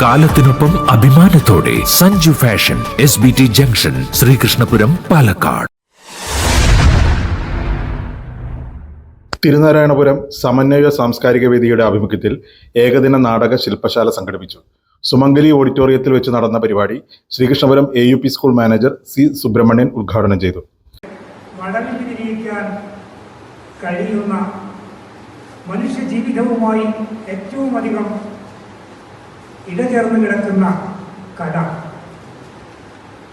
കാലത്തിനൊപ്പം അഭിമാനത്തോടെ Sanju fashion S B T junction Sreekrishnapuram Palakkad. Thirunarayanapuram Samanvaya സാംസ്കാരിക വേദിയുടെ ആഭിമുഖ്യത്തിൽ ഏകദിന നാടക ശില്പശാല സംഘടിപ്പിച്ചു. സുമംഗലി ഓഡിറ്റോറിയത്തിൽ വെച്ച് നടന്ന പരിപാടി Sreekrishnapuram A U P school manager C Subrahmanyan ഉദ്ഘാടനം ചെയ്തു. കഴിയുന്ന മനുഷ്യ ജീവിതവുമായി ഏറ്റവും അധികം ഇടചേർന്ന് കിടക്കുന്ന കല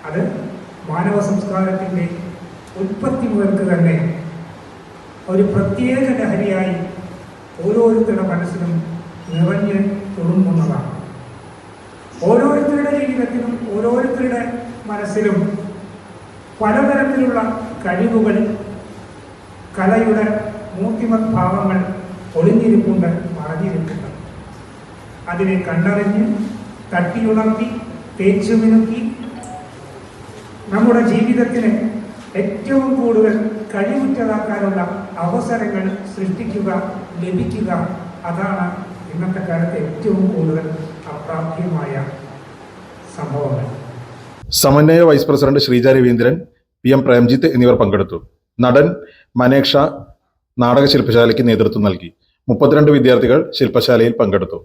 അത് മാനവ സംസ്കാരത്തിന്റെ ഉൽപ്പത്തി മുതൽക്ക് തന്നെ ഒരു പ്രത്യേക ലഹരിയായി ഓരോരുത്തരുടെ മനസ്സിലും നിറഞ്ഞ് തുടങ്ങുന്നതാണ് ഓരോരുത്തരുടെ ജീവിതത്തിലും ഓരോരുത്തരുടെ മനസ്സിലും പലതരത്തിലുള്ള കഴിവുകൾ കലയുടെ മൂർത്തിമത് ഭാവങ്ങൾ ഒളിഞ്ഞിരിപ്പുണ്ട് മറഞ്ഞിരിപ്പുണ്ട് അതിനെ കണ്ടറിഞ്ഞ് തട്ടിയുണർത്തി തേച്ചുമിനുക്കി. നമ്മുടെ ജീവിതത്തിന് ഏറ്റവും കൂടുതൽ കഴിവുറ്റതാക്കാനുള്ള അവസരങ്ങൾ സൃഷ്ടിക്കുക ലഭിക്കുക അതാണ് ഇന്നത്തെ കാലത്ത് ഏറ്റവും കൂടുതൽ അപ്രാപ്യമായ സംഭവങ്ങൾ. Samanvaya vice president Sreeja Raveendran P M Premjith എന്നിവർ പങ്കെടുത്തു. നടൻ മനേക്ഷ നാടക ശില്പശാലയ്ക്ക് നേതൃത്വം നൽകി. മുപ്പത്തിരണ്ട് വിദ്യാർത്ഥികൾ ശില്പശാലയിൽ പങ്കെടുത്തു.